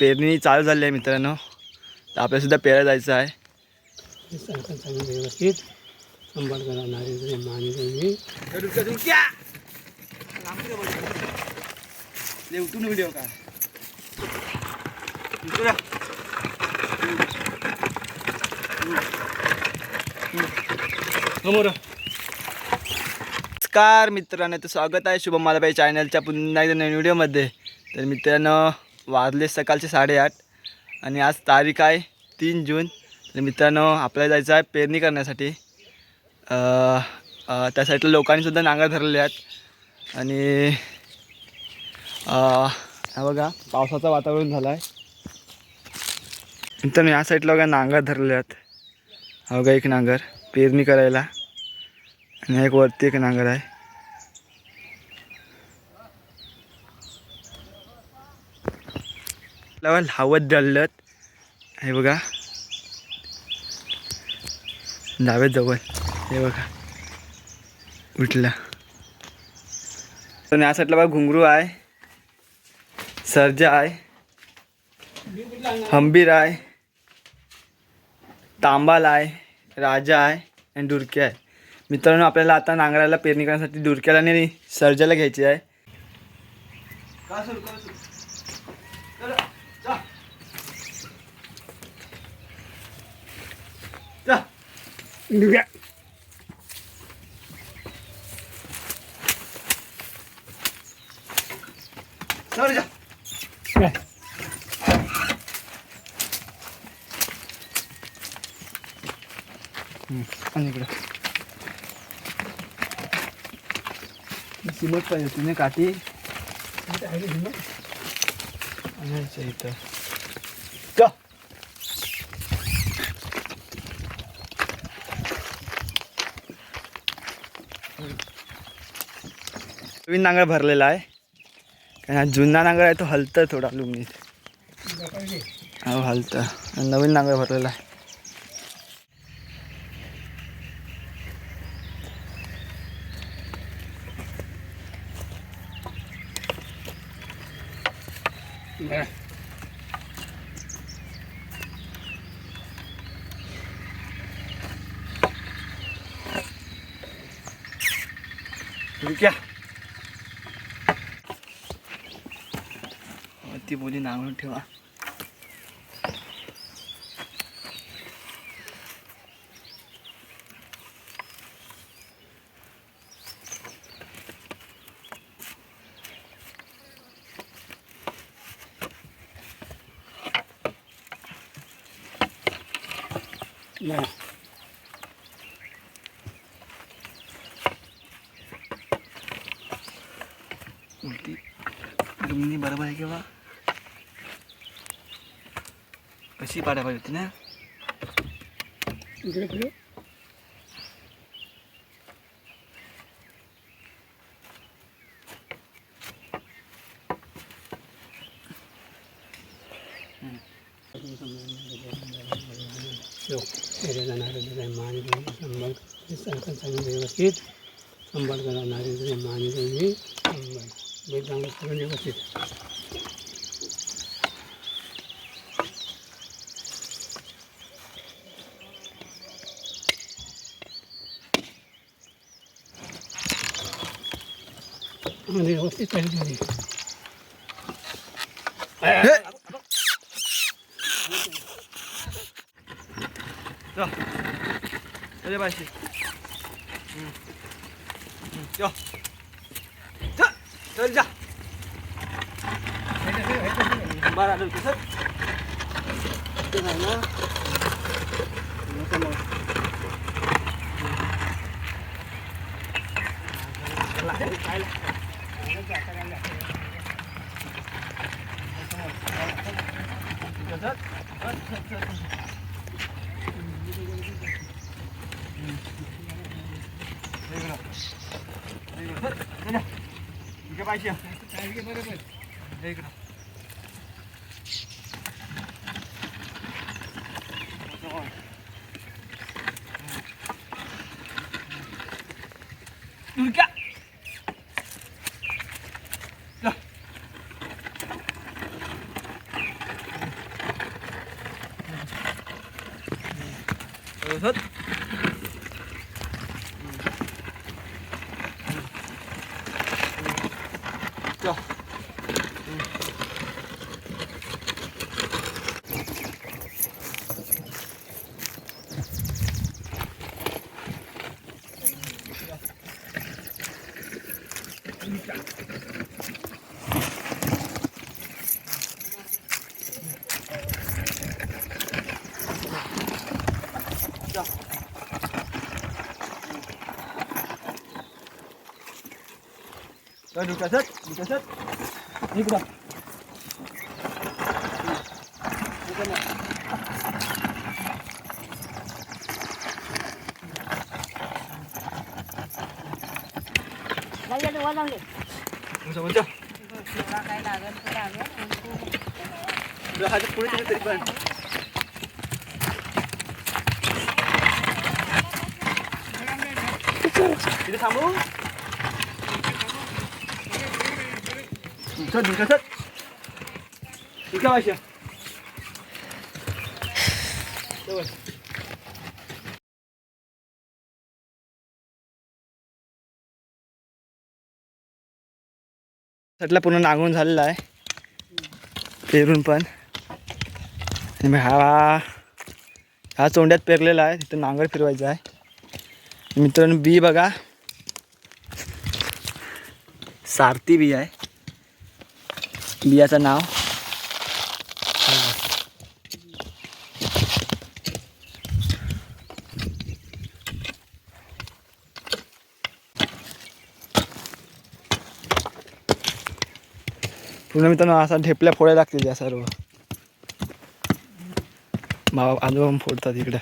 पेरणी चालू झाली आहे मित्रांनो. तर आपल्यासुद्धा पेरायला जायचं आहे. व्यवस्थित. सांभाळ करा नारी मानी तुम्ही उठून व्हिडिओ का नमस्कार मित्रांनो तर स्वागत आहे शुभम मालाबाई चॅनलच्या पुन्हा एकदा नवीन व्हिडिओमध्ये तर मित्रांनो वाजले सकाळचे साडेआठ आणि आज तारीख आहे तीन जून. तर मित्रांनो आपल्याला जायचं आहे पेरणी करण्यासाठी. त्यासाठी त्या साईडला लोकांनीसुद्धा नांगर धरलेले आहेत. आणि हा बघा पावसाचं वातावरण झालं आहे मित्रांनो या साईडला बघा नांगर धरले आहेत. हा बघा एक नांगर पेरणी करायला. आणि एक वरती एक नांगर आहे. लावा लावत दळलत हे बघा. डाव्यात जवळ. हे बघा. उठला. पण या साईडला बघा घुंगरू आहे. सर्जा आहे. हंबीर आहे. तांबाल आहे. राजा आहे आणि डुरके आहे. मित्रांनो आपल्याला आता नांगराला पेरणी करण्यासाठी डुरक्याला आणि सर्जाला घ्यायची आहे. निघ्या काय आणि इकडं सिमेंट पाहिजे होती ना काठी आणायचं इथं का नवीन नांगर भरलेला आहे. कारण जुना नांगर आहे तो हलतं थोडा लुंगीत. हो हलतं नवीन नांगर भरलेला आहे. ठीक आहे. ती बोली नांगरून ठेवा. उलटी जमिनी बरोबर आहे किंवा बेसी पारे भयो না व्यवस्थित। संवाद गर्न नारी मानिरहेको व्यवस्थित। आम्हाला व्यवस्थित पाहिजे तुम्ही जा चले पाहिजे जा जा चल जा बरं आलं सर ते नाही ना नको मग. इकडे पाहिजे इकडं Durga. Rồi. Rồi hết. Rồi được thích, được thích. Đi चल, विकासच विकासच इकडं तुमचं म्हणतो तुला हात पुढे केलं तरी पण तिथे थांबू चल विकासच इका भाषा त्यातला पूर्ण नांगरून झालेला आहे. पेरून पण. हा हा चोंड्यात पेरलेला आहे. तिथं नांगर फिरवायचा आहे. मित्रांनो बी बघा. सारथी बी आहे. बियाचं नाव. पूर्ण मित्रांनो असा ढेपल्या फोड्या लागतील या सर्व. मावा आजोबा फोडतात इकडं.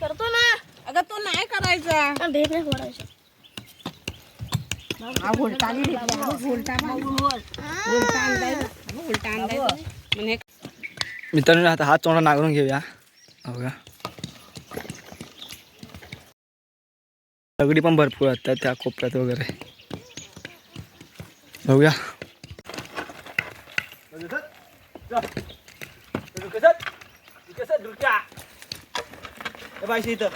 करतो ना. अगं तो नाही करायचा. हा उलटानी ढेपला. उलटा उलटा अंदाज उलटा अंदाज म्हणजे मित्रांनो आता हात तोंडा नांगरून घेऊया. हो दगडी पण भरपूर असतात त्या कोपऱ्यात वगैरे बघूया इथं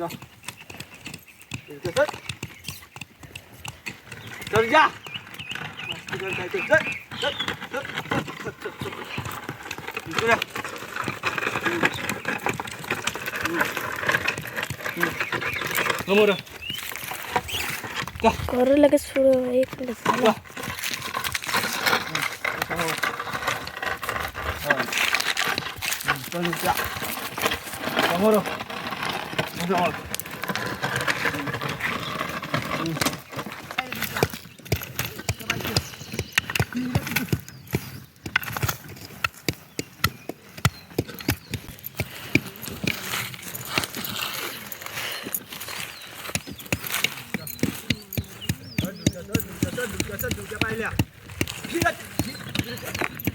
चल वरती चल जा मस्ती कर काय ते. चल चल चल चल, चल, चल, चल. इकडे. हम्म. हम्म. हम्म. समोर करू लगेच सुरू एक On en Europe. Gel gel gel gel gel gel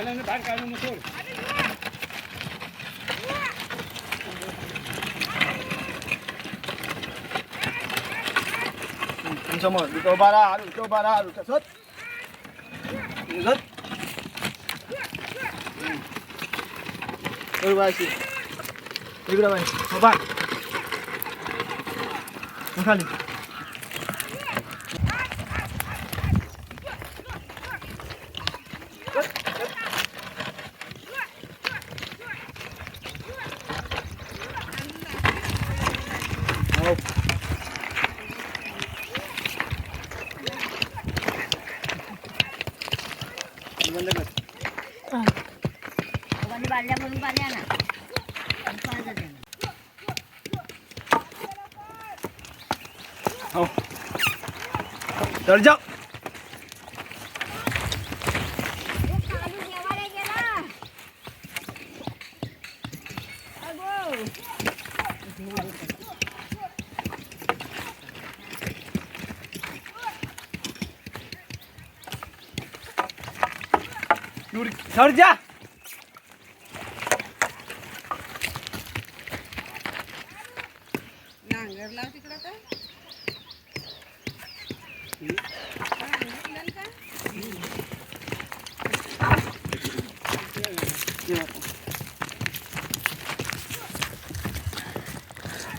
भाइलाई नै काट्नु हुन्छ म हुर्को बाह्र हुर्को बाह्र हुर्को छोट छोट बासी खाली हो. चढ जाओ चढ जा. नांगरला तिकडं काय?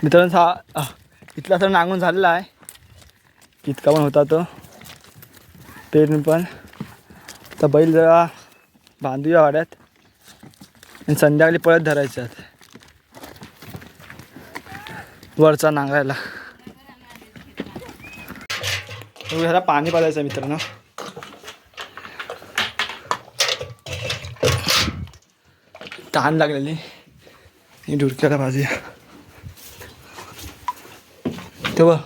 मित्रांनो हा इथला तर नांगून झालेला आहे. इतका पण होता तो. पेरून पण. तर बैल जरा बांधूया वाड्यात. आणि संध्याकाळी परत धरायच्यात वरचा नांगरायला. ह्याला पाणी पाजायचं मित्रांनो. तहान लागलेली. ही ढुरक्याला भाजी तेव्हा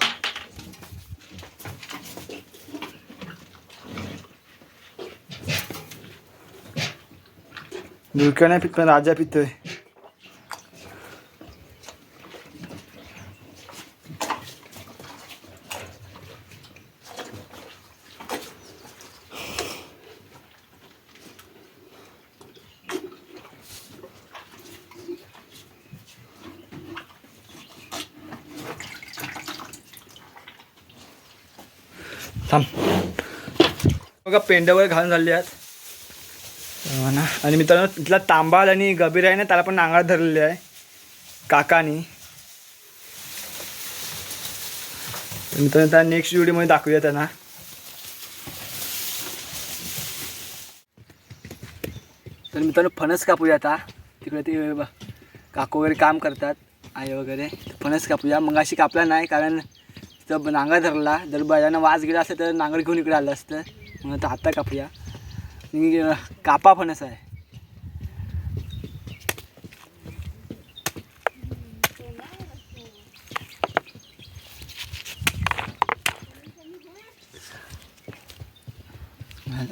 ढुरक्या नाही पित पण राजा पितोय थांब. बघा पेंड्यावर घालून झाले आहेत. हो ना. आणि मित्रांनो तिथला तांबाल आणि गबीर आहे ना त्याला पण नांगाळ धरलेले आहे. काकानी. मित्रांनो त्या नेक्स्ट व्हिडिओमध्ये दाखवूया त्यांना. तर मित्रांनो फणस कापूया आता. तिकडे ते काकू वगैरे काम करतात आई वगैरे. फणस कापूया. मग अशी कापला नाही कारण तिथं नांगर धरला. जर बैलांना वाज गेला असतं तर नांगर घेऊन इकडे आलं असतं. म्हणून तर आता कापूया. आणि कापा फणस आहे.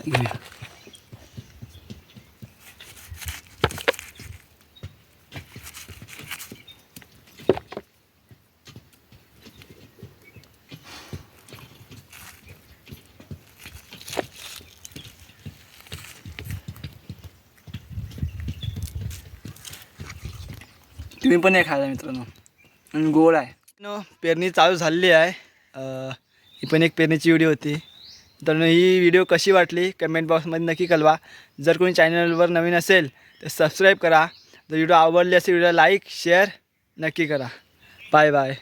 घेऊया. तुम्ही पण नाही खायला मित्रांनो. आणि गोड आहे. नो पेरणी चालू झालेली आहे. ही पण एक पेरणीची व्हिडिओ होती. तर ही व्हिडिओ कशी वाटली? कमेंट बॉक्समध्ये नक्की कळवा. जर कोणी चॅनलवर नवीन असेल तर सबस्क्राईब करा. जर व्हिडिओ आवडली असेल व्हिडिओ लाईक शेअर नक्की करा. Bye bye